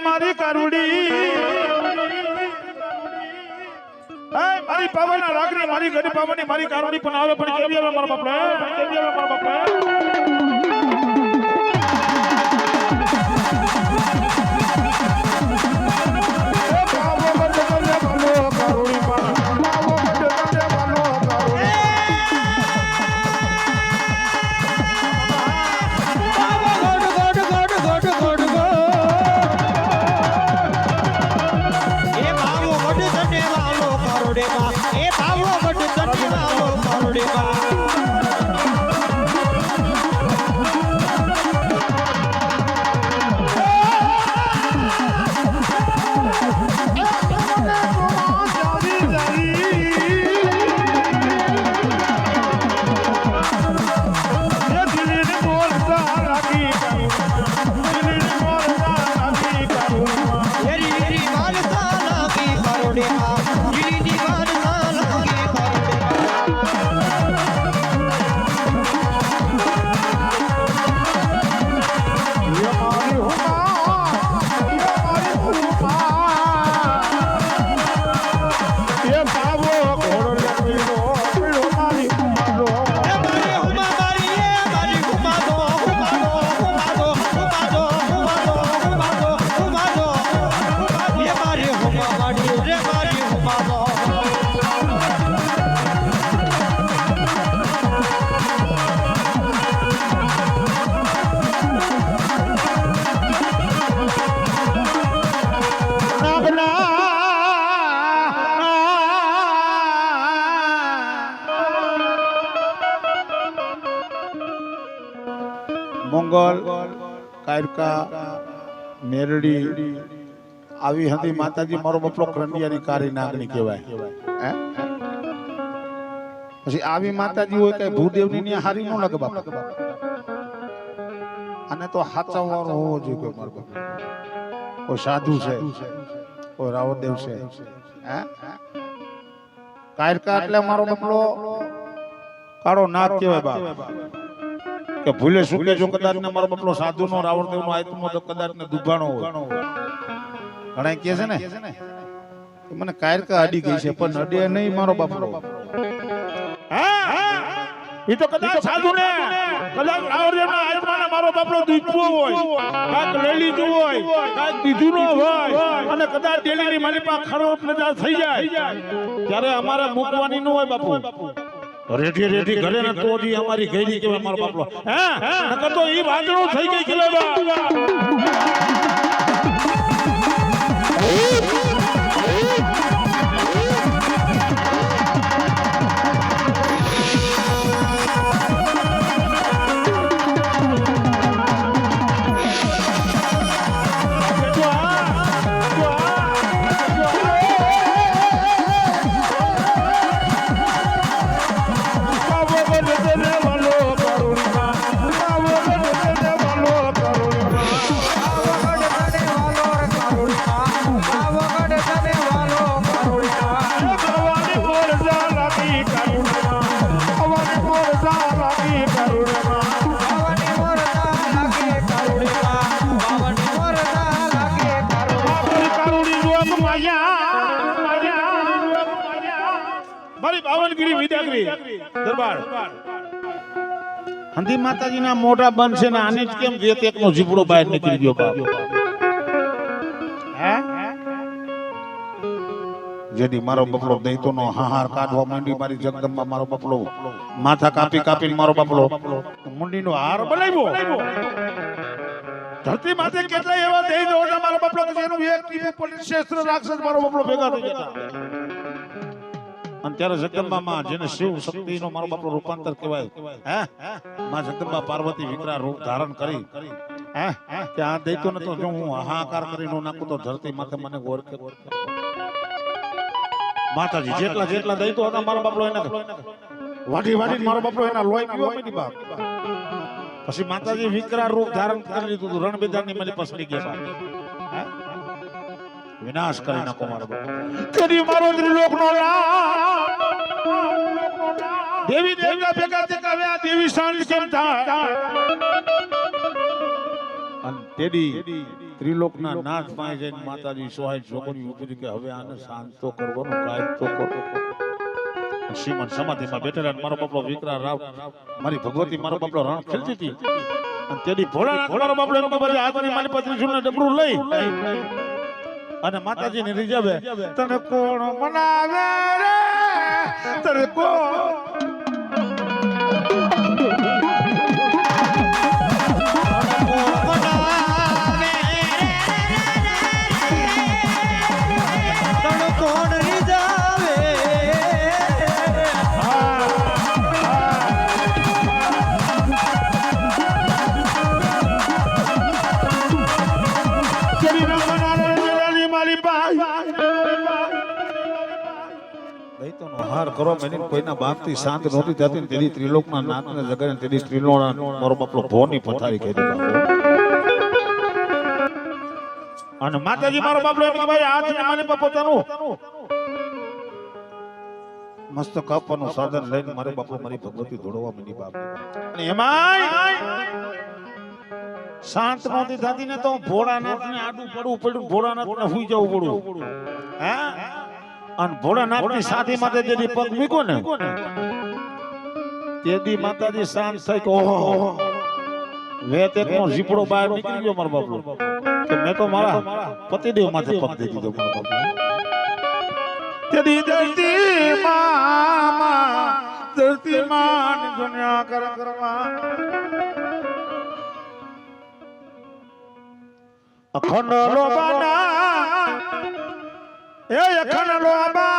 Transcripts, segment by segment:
મારી કરુડી. મારી પાવાના રાગની મારી ઘરની પાવાની મારી કારુડી પણ આવે પણ કેવી આવે મારા બાપડે? કેવી આવે મારા બાપડે? મંગલ, કાયરકા મેરડી આવી હતી માતાજી, મારો બપલો કરંડિયાની કારી નાગની કહેવાય. પછી આવી માતાજી હોય કઈ ભૂદેવની ની હારી ન લાગે બાપા. અને તો હાચવવાનો હોવો જોઈએ કોઈ મારો બાપા કોઈ સાધુ છે, કોઈ રાવદેવ છે. કાયરકા એટલે મારો બપલો કાળો નાગ કહેવાય બાપ. કે ભૂલે સુકે જો કદાચ ને મારો બાપલો સાધુ નો રાવણદેવ નો આત્મો તો કદાચ ને દુભાણો હોય. ઘણા કહે છે ને કે મને કાયરકા અડી ગઈ છે પણ અડે નહીં મારો બાપલો. એ તો કદાચ સાધુ ને કદાચ રાવણદેવ ના આત્મા ને મારો બાપલો દીપવો હોય કાક લઈ લીધું હોય કાક દીધું નો હોય અને કદાચ ડેલી ની મારી પાસે ખરો પ્રજા થઈ જાય ત્યારે અમારે મૂકવાની ન હોય બાપુ. રેઠી રેઠી ઘરે ને તો જી અમારી ગઈ કેવાય મારો બાપલો. હે નકર તો ઈ વાંદરો થઈ ગઈ ખિલેબા વિદ્યાગીરી દરબાર. હંધી માતાજીના મોઢા બંધ છે ને આને જ કેમ વેત એકનો જીબડો બહાર નીકળી ગયો બાપ? જેની જેથી મારો બપલો દૈતો નો હાહાર કાઢવા માંડી મારી જગદંબા મારો બપલો માથા કાપી કાપીને મારો બપલો મુંડી નો હાર બનાવ્યો. ધરતી માથે કેટલા એવા દૈતો મારો બપલો કે જેનું એક ટીપું પોલીસ ક્ષેત્ર રાક્ષસ મારો બપલો ભેગા થઈ જતા. અને ત્યારે જગદંબામાં જેને શિવ શક્તિનો મારો બાપનો રૂપાંતર કહેવાય, હે? માં જગદંબા પાર્વતી વિકરા રૂપ ધારણ કરી કે આ દેતો ને તો જો હું હાહાકાર કરી નો નાખું તો ધરતી માથે મને ઓળખે માતાજી, જેટલા જેટલા દૈતો હતા મારો બાપલો એને વાઢી વાઢી મારો બાપલો એના લોહી પીવા માંડી બાપ. પછી માતાજી વિકરા રૂપ ધારણ કરી લીધું રણબેદારની મને પસંદગી ગયા? વિનાશ કરી નાખો મારો બાપ. કરી મારો ત્રિલોક નો દેવી દેવતા ભેગા થયા દેવી સાણી કેમ થાય? અને તેડી ત્રિલોકના નાથ પાસે જઈને માતાજી સહાય છોકરી ઊભી કે હવે આને શાંત તો કરવાનો કાંઈક તો કરો. શ્રીમન સમાધિમાં બેઠેલા અને મારો બાપલો વિકરા રાવ મારી ભગવતી મારો બાપલો રણ ખેલતી હતી. અને તેડી ભોળાનાથ મારો બાપલો એમ કે બધી હાથની મારી પત્ની સુને ડબરું લઈ. અને માતાજીને રીઝવે તને કોણ મનાવે રે? તને કોણ? Give me the તેરી હાર કરો મેની કોઈના બાપથી શાંત નહોતી થતી ને તેની ત્રિલોકના નાથને જગાડે તેની મારો બાપલો ભોની પથારી કરી અને માતાજી, મારો બાપલો એમ કે, ભાઈ મારી બાપ પોતાનું. મસ્ત કાપવાનું સાધન લઈને મારે બાપલો મારી ભગવતી દોડવા માંડી બાપ. શાંત નહોતી થતી ને તો ભોળાનાથ ને આડું પડવું પડ્યું ભોળાનાથ ને હુઈ જવું પડ્યું. હા? અને ભોળાનાથની સાથી માથે જેથી પગ મૂક્યો ને તેથી માતાજી શાંત થઈ કે, ઓહો વેત એકનો ઝીપડો બહાર નીકળી ગયો મારો બાપુ કે મેં તો મારા પતિદેવ માથે પગ દે દીધો મારો બાપુ તેથી ધરતી મામા ધરતી માન દુનિયા કર, કરવા અખંડ લોબાના એ અખંડ લોબા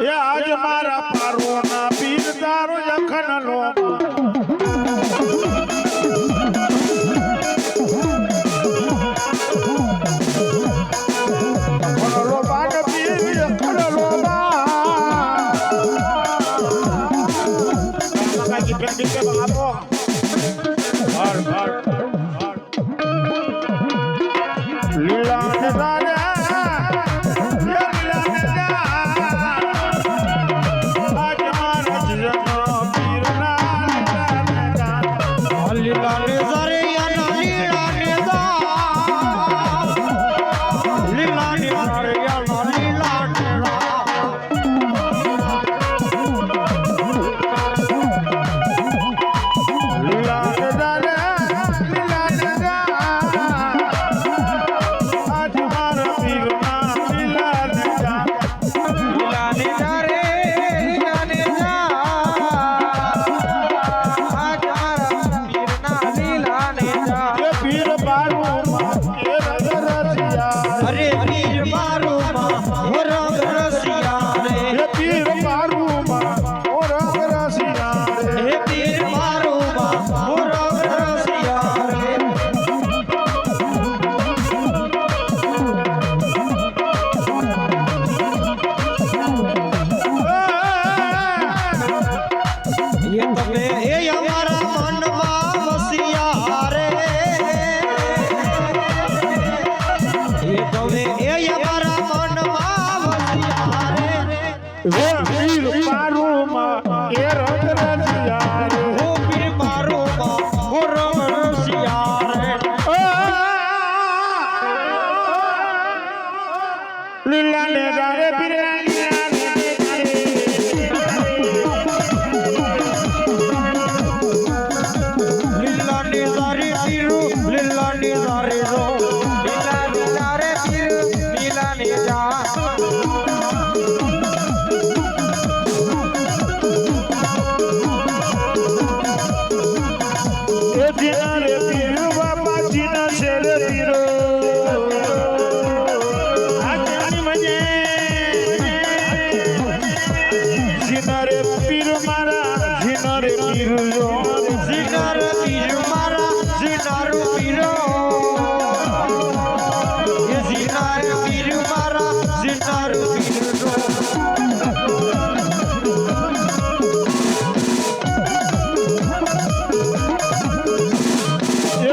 એ આજ મારા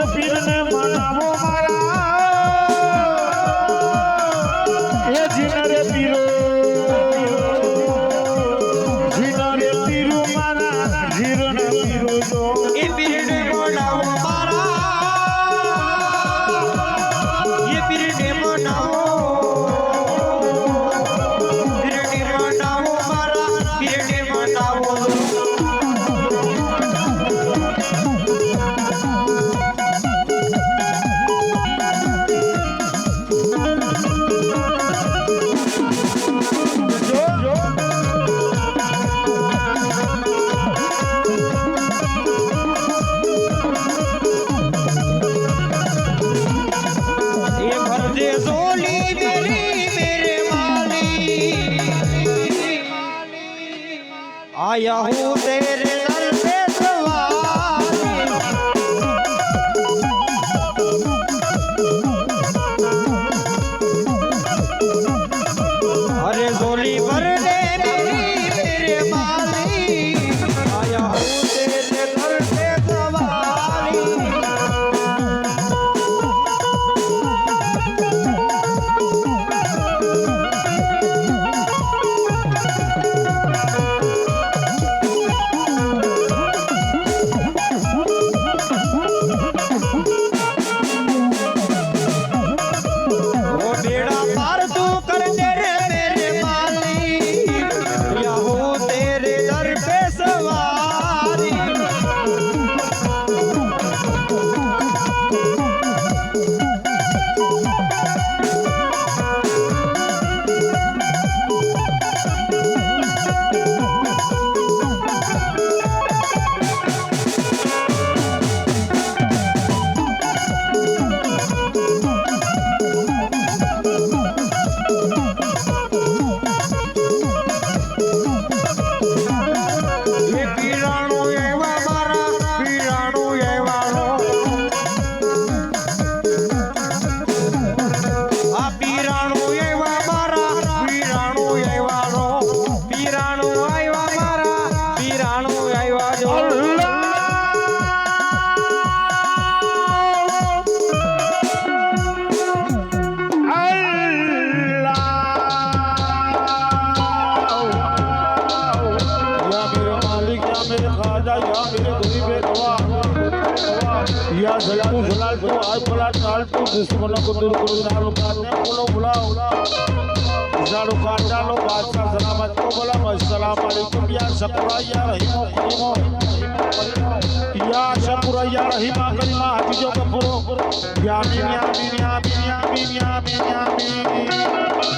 पीर ने माना হুদের या जलालू जलाल तो आय पलाट काल तो दुश्मनों को दूर करो दारू काटने बोलो बुलाओ दारू काटा लो बादशाह सलामत को बोला अस्सलाम वालेकुम या शकरा या रहीम करीमो या शकरा या रहीम करीमा हफीजो कफरो या बीनिया बीनिया बीनिया बीनिया बीनिया बीनिया